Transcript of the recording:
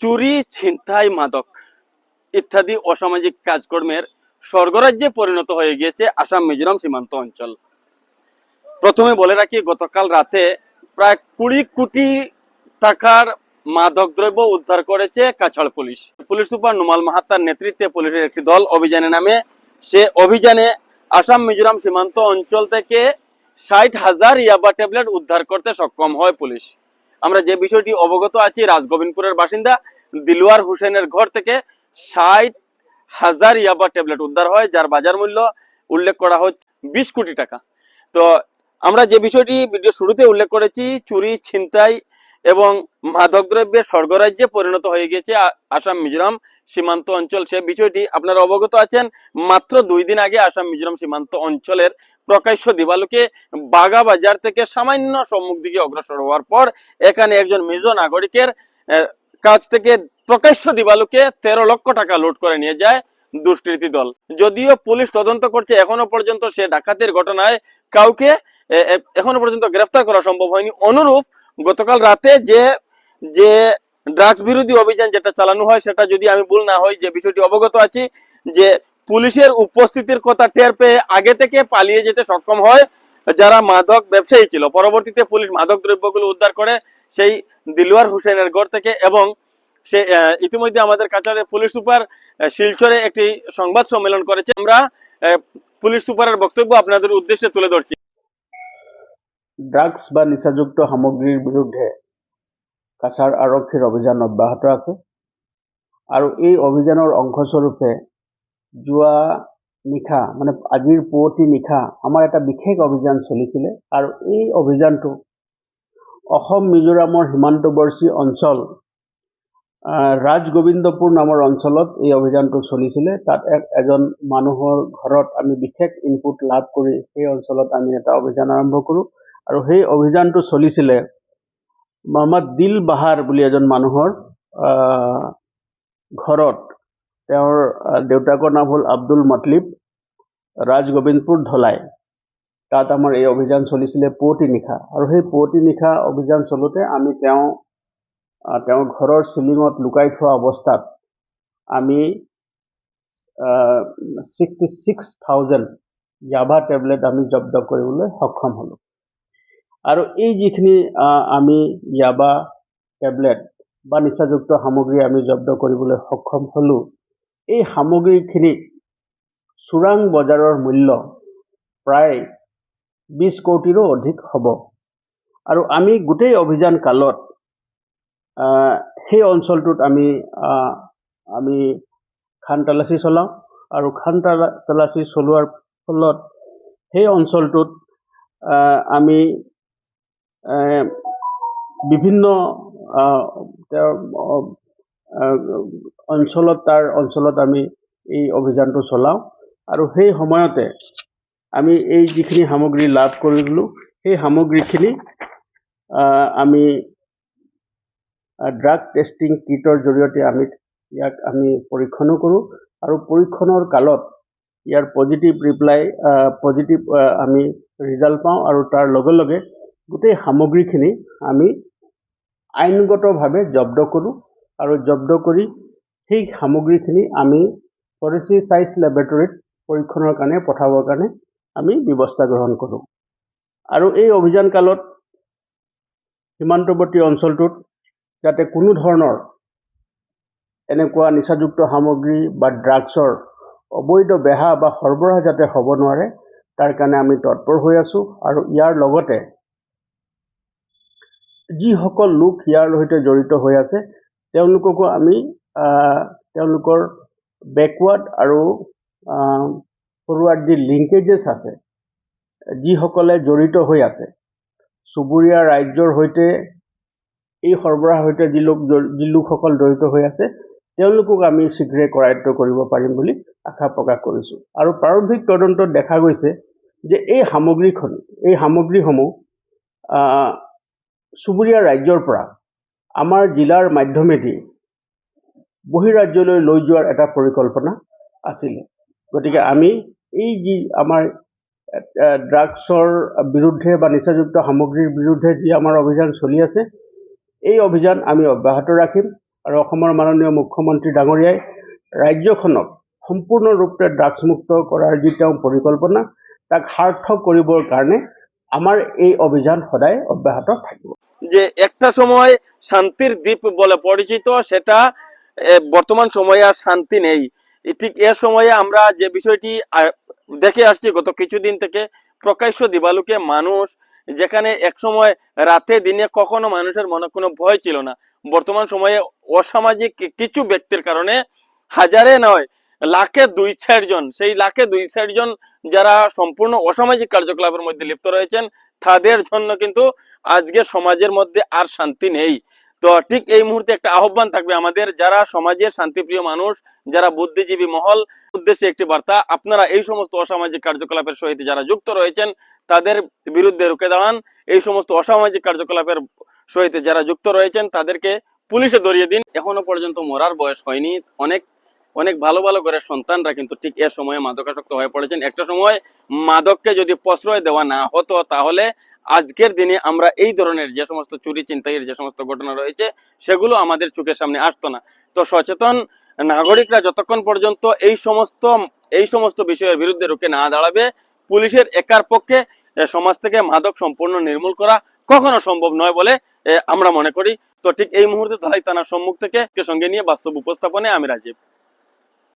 চুরি, ছিনতাই, মাদক ইত্যাদি অসামাজিক কাজকর্মের স্বর্গরাজ্যে পরিণত হয়ে গিয়েছে আসাম মিজোরাম সীমান্ত অঞ্চল। প্রথমে বলে রাখি, গতকাল রাতে প্রায় কুড়ি কোটি টাকার মাদক দ্রব্য উদ্ধার করেছে Cachar police. Police super Numal মাহাত্তার নেতৃত্বে পুলিশের একটি দল অভিযানে নামে সে অভিযানে আসাম মিজোরাম সীমান্ত অঞ্চল থেকে ষাট হাজার ইয়াবা ট্যাবলেট উদ্ধার করতে সক্ষম হয় পুলিশ। আমরা যে বিষয়টি অবগত আছি, রাজগোবিন্দপুরের বাসিন্দা দিলওয়ার হোসেনের ঘর থেকে ষাট হাজার ইয়াবা ট্যাবলেট উদ্ধার হয়, যার বাজার মূল্য উল্লেখ করা হচ্ছে বিশ কোটি টাকা। তো আমরা যে বিষয়টি ভিডিও শুরুতে উল্লেখ করেছি, চুরি, ছিনতাই এবং মাদকদ্রব্যের স্বর্গরাজ্যে পরিণত হয়ে গেছে আসাম মিজোরাম সীমান্ত অঞ্চল। সে বিষয়টি আপনারা অবগত আছেন, মাত্র দুই দিন আগে আসাম মিজোরাম সীমান্ত অঞ্চলের প্রকাশ্য দিবালুকে বাগা বাজার থেকে সামান্য সম্মুখ দিকে অগ্রসর হওয়ার পর এখানে একজন মিজো নাগরিকের কাছ থেকে প্রকাশ্য দিবালুকে তেরো লক্ষ টাকা লুট করে নিয়ে যায় দুষ্কৃতী দল। যদিও পুলিশ তদন্ত করছে, এখনও পর্যন্ত সে ডাকাতির ঘটনায় কাউকে এখনও পর্যন্ত গ্রেফতার করা সম্ভব হয়নি। অনুরূপ, গতকাল রাতে যে যে ড্রাগস বিরোধী অভিযান যেটা চালানো হয়, সেটা যদি আমি ভুল না হই, যে বিষয়টি অবগত আছি, যে পুলিশের উপস্থিতির কথা টের পেয়ে আগে থেকে পালিয়ে যেতে সক্ষম হয় যারা মাদক ব্যবসায়ী ছিল। পরবর্তীতে পুলিশ মাদক দ্রব্যগুলো উদ্ধার করে সেই দিলওয়ার হোসেনের ঘর থেকে এবং সে ইতিমধ্যে আমাদের কাছাড়ে পুলিশ সুপার শিলচরে একটি সংবাদ সম্মেলন করেছে। আমরা পুলিশ সুপারের বক্তব্য আপনাদের উদ্দেশ্যে তুলে ধরছি। ড্ৰাগছ বা নিচাযুক্ত সামগ্ৰীৰ বিৰুদ্ধে কাছাৰ আৰক্ষীৰ অভিযান অব্যাহত আছে। আৰু এই অভিযানৰ অংশস্বৰূপে যোৱা নিশা মানে আজিৰ পুৱতি নিশা, আমাৰ এটা বিশেষ অভিযান চলিছিলে। আৰু এই অভিযানটো অসম মিজোৰামৰ সীমান্তৱৰ্তী অঞ্চল ৰাজগোবিন্দপুৰ নামৰ অঞ্চলত এই অভিযানটো চলিছিলে। তাত এক এজন মানুহৰ ঘৰত আমি বিশেষ ইনপুট লাভ কৰি সেই অঞ্চলত আমি এটা অভিযান আৰম্ভ কৰোঁ। আৰু সেই অভিযানটো চলিছিলে মহম্মদ দিল বাহাৰ বুলি এজন মানুহৰ ঘৰত। তেওঁৰ দেউতাকৰ নাম হ'ল আব্দুল মতলিব ৰাজগোবিন্দপুৰ ধলাই। তাত আমাৰ এই অভিযান চলিছিলে পুৱতি নিশা। আৰু সেই পুৱতি নিশা অভিযান চলোতে আমি তেওঁ তেওঁৰ ঘৰৰ চিলিঙত লুকাই থোৱা অৱস্থাত আমি ছিক্সটি ছিক্স থাউজেণ্ড ইয়াবা টেবলেট আমি জব্দ কৰিবলৈ সক্ষম হ'লোঁ। আৰু এই যিখিনি আমি ইয়াবা টেবলেট বা নিচাযুক্ত সামগ্ৰী আমি জব্দ কৰিবলৈ সক্ষম হ'লোঁ এই সামগ্ৰীখিনি চোৰাং বজাৰৰ মূল্য প্ৰায় বিছ কোটিৰো অধিক হ'ব। আৰু আমি গোটেই অভিযান কালত সেই অঞ্চলটোত আমি আমি খান তালাচী চলাওঁ আৰু খান তালা- তালাচী চলোৱাৰ ফলত সেই অঞ্চলটোত আমি বিভিন্ন অঞ্চলত তাৰ অঞ্চলত আমি এই অভিযানটো চলাওঁ। আৰু সেই সময়তে আমি এই যিখিনি সামগ্ৰী লাভ কৰিলোঁ সেই সামগ্ৰীখিনি আমি ড্ৰাগ টেষ্টিং কিটৰ জৰিয়তে আমি ইয়াক আমি পৰীক্ষণো কৰোঁ আৰু পৰীক্ষণৰ কালত ইয়াৰ পজিটিভ ৰিপ্লাই পজিটিভ আমি ৰিজাল্ট পাওঁ আৰু তাৰ লগে লগে গোটেই সামগ্ৰীখিনি আমি আইনগতভাৱে জব্দ কৰোঁ আৰু জব্দ কৰি সেই সামগ্ৰীখিনি আমি ফৰেচি চাইন্স লেবৰেটৰীত পৰীক্ষণৰ কাৰণে পঠাবৰ কাৰণে আমি ব্যৱস্থা গ্ৰহণ কৰোঁ। আৰু এই অভিযান কালত সীমান্তৱৰ্তী অঞ্চলটোত যাতে কোনো ধৰণৰ এনেকুৱা নিচাযুক্ত সামগ্ৰী বা ড্ৰাগছৰ অবৈধ বেহা বা সৰবৰাহ যাতে হ'ব নোৱাৰে তাৰ কাৰণে আমি তৎপৰ হৈ আছোঁ আৰু ইয়াৰ লগতে যিসকল লোক ইয়াৰ সৈতে জড়িত হৈ আছে তেওঁলোককো আমি তেওঁলোকৰ বেকৱাৰ্ড আৰু ফৰৱাৰ্ড যি লিংকেজেছ আছে যিসকলে জড়িত হৈ আছে চুবুৰীয়া ৰাজ্যৰ সৈতে এই সৰবৰাহৰ সৈতে যি লোক যি লোকসকল জড়িত হৈ আছে তেওঁলোকক আমি শীঘ্ৰে কৰায়ত্ব কৰিব পাৰিম বুলি আশা প্ৰকাশ কৰিছোঁ। আৰু প্ৰাৰম্ভিক তদন্তত দেখা গৈছে যে এই সামগ্ৰীখন এই সামগ্ৰীসমূহ চুবুৰীয়া ৰাজ্যৰ পৰা আমাৰ জিলাৰ মাধ্যমেদি বহিৰাজ্যলৈ লৈ যোৱাৰ এটা পৰিকল্পনা আছিলে। গতিকে আমি এই যি আমাৰ ড্ৰাগছৰ বিৰুদ্ধে বা নিচাযুক্ত সামগ্ৰীৰ বিৰুদ্ধে যি আমাৰ অভিযান চলি আছে এই অভিযান আমি অব্যাহত ৰাখিম আৰু অসমৰ মাননীয় মুখ্যমন্ত্ৰী ডাঙৰীয়াই ৰাজ্যখনক সম্পূৰ্ণৰূপে ড্ৰাগছমুক্ত কৰাৰ যি তেওঁ পৰিকল্পনা তাক সাৰ্থক কৰিবৰ কাৰণে আমাৰ এই অভিযান সদায় অব্যাহত থাকিব। যে একটা সময় শান্তির দ্বীপ বলে পরিচিত সেটা এ, বর্তমান সময়ে আর শান্তি নেই। ঠিক এ সময়ে আমরা যে বিষয়টি দেখে আসছি গত কিছুদিন থেকে, প্রকাশ্য দিবালুকে মানুষ যেখানে এক সময় রাতে দিনে কখনো মানুষের মনে কোনো ভয় ছিল না। বর্তমান সময়ে অসামাজিক কিছু ব্যক্তির কারণে হাজারে নয়, লাখে দুই চারজন সেই লাখে দুই চারজন যারা সম্পূর্ণ অসামাজিক কার্যকলাপের মধ্যে লিপ্ত রয়েছেন, তাদের জন্য কিন্তু আজকে সমাজের মধ্যে আর শান্তি নেই। তো ঠিক এই মুহূর্তে একটা আহ্বান থাকবে আমাদের, যারা সমাজের শান্তিপ্রিয় মানুষ, যারা বুদ্ধিজীবী মহল, উদ্দেশ্যে একটি বার্তা, আপনারা এই সমস্ত অসামাজিক কার্যকলাপের সহিত যারা যুক্ত রয়েছেন, তাদের বিরুদ্ধে রুখে দাঁড়ান। এই সমস্ত অসামাজিক কার্যকলাপের সহিত যারা যুক্ত রয়েছেন, তাদেরকে পুলিশে ধরিয়ে দিন। এখনও পর্যন্ত মরার বয়স হয়নি। অনেক অনেক ভালো ভালো ঘরের সন্তানরা কিন্তু ঠিক এ সময়ে মাদকাসক্ত হয়ে পড়েছেন। একটা সময় মাদককে যদি প্রশ্রয় দেওয়া না হতো, তাহলে আজকের দিনে আমরা এই ধরনের যে সমস্ত চুরি চিন্তাইয়ের যে সমস্ত ঘটনা রয়েছে, সেগুলো আমাদের চোখের সামনে আসতো না। তো সচেতন নাগরিকরা যতক্ষণ পর্যন্ত এই সমস্ত এই সমস্ত বিষয়ের বিরুদ্ধে রুখে না দাঁড়াবে, পুলিশের একার পক্ষে সমাজ থেকে মাদক সম্পূর্ণ নির্মূল করা কখনো সম্ভব নয় বলে আমরা মনে করি। তো ঠিক এই মুহূর্তে তারাই থানার সম্মুখ থেকে সঙ্গে নিয়ে বাস্তব উপস্থাপনে আমি রাজীব।